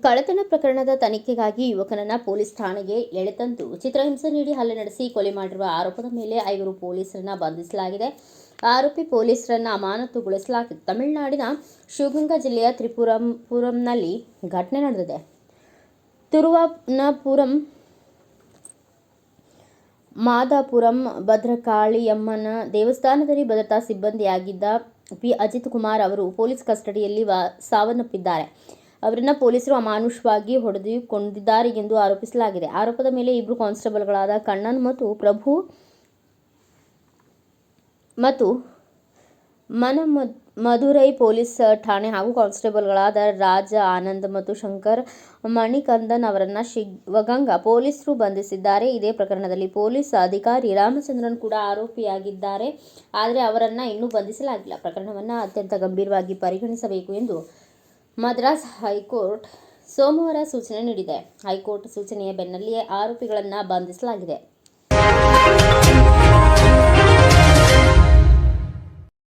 ಕಳ್ಳತನ ಪ್ರಕರಣದ ತನಿಖೆಗಾಗಿ ಯುವಕನನ್ನ ಪೊಲೀಸ್ ಠಾಣೆಗೆ ಎಳೆತಂದು ಚಿತ್ರಹಿಂಸೆ ನೀಡಿ ಹಲ್ಲೆ ನಡೆಸಿ ಕೊಲೆ ಮಾಡಿರುವ ಆರೋಪದ ಮೇಲೆ ಐವರು ಪೊಲೀಸರನ್ನ ಬಂಧಿಸಲಾಗಿದೆ. ಆರೋಪಿ ಪೊಲೀಸರನ್ನ ಅಮಾನತುಗೊಳಿಸಲಾಗಿದೆ ತಮಿಳುನಾಡಿನ ಶಿವಗಂಗಾ ಜಿಲ್ಲೆಯ ತ್ರಿಪುರಂಪುರಂನಲ್ಲಿ ಘಟನೆ ನಡೆದಿದೆ. ತಿರುವನಪುರಂ ಮಾದಾಪುರಂ, ಭದ್ರಕಾಳಿಯಮ್ಮನ ದೇವಸ್ಥಾನದಲ್ಲಿ ಭದ್ರತಾ ಸಿಬ್ಬಂದಿಯಾಗಿದ್ದ ಪಿ. ಅಜಿತ್ ಕುಮಾರ್ ಅವರು ಪೊಲೀಸ್ ಕಸ್ಟಡಿಯಲ್ಲಿ ವಾ, ಸಾವನ್ನಪ್ಪಿದ್ದಾರೆ. ಅವರನ್ನ ಪೊಲೀಸರು ಅಮಾನುಷವಾಗಿ ಹೊಡೆದುಕೊಂಡಿದ್ದಾರೆ ಎಂದು ಆರೋಪಿಸಲಾಗಿದೆ. ಆರೋಪದ ಮೇಲೆ ಇಬ್ಬರು ಕಾನ್ಸ್ಟೇಬಲ್ಗಳಾದ ಕಣ್ಣನ್ ಮತ್ತು ಪ್ರಭು ಮತ್ತು ಮನ ಮಧುರೈ ಪೊಲೀಸ್ ಠಾಣೆ ಹಾಗೂ ಕಾನ್ಸ್ಟೇಬಲ್ಗಳಾದ ರಾಜ ಆನಂದ್ ಮತ್ತು ಶಂಕರ್ ಮಣಿಕಂದನ್ ಅವರನ್ನ ಶಿವಗಂಗಾ ಪೊಲೀಸರು ಬಂಧಿಸಿದ್ದಾರೆ. ಇದೇ ಪ್ರಕರಣದಲ್ಲಿ ಪೊಲೀಸ್ ಅಧಿಕಾರಿ ರಾಮಚಂದ್ರನ್ ಕೂಡ ಆರೋಪಿಯಾಗಿದ್ದಾರೆ. ಆದರೆ ಅವರನ್ನ ಇನ್ನೂ ಬಂಧಿಸಲಾಗಿಲ್ಲ. ಪ್ರಕರಣವನ್ನು ಅತ್ಯಂತ ಗಂಭೀರವಾಗಿ ಪರಿಗಣಿಸಬೇಕು ಎಂದು ಮದ್ರಾಸ್ ಹೈಕೋರ್ಟ್ ಸೋಮವಾರ ಸೂಚನೆ ನೀಡಿದೆ. ಹೈಕೋರ್ಟ್ ಸೂಚನೆಯ ಬೆನ್ನಲ್ಲಿಯೇ ಆರೋಪಿಗಳನ್ನು ಬಂಧಿಸಲಾಗಿದೆ.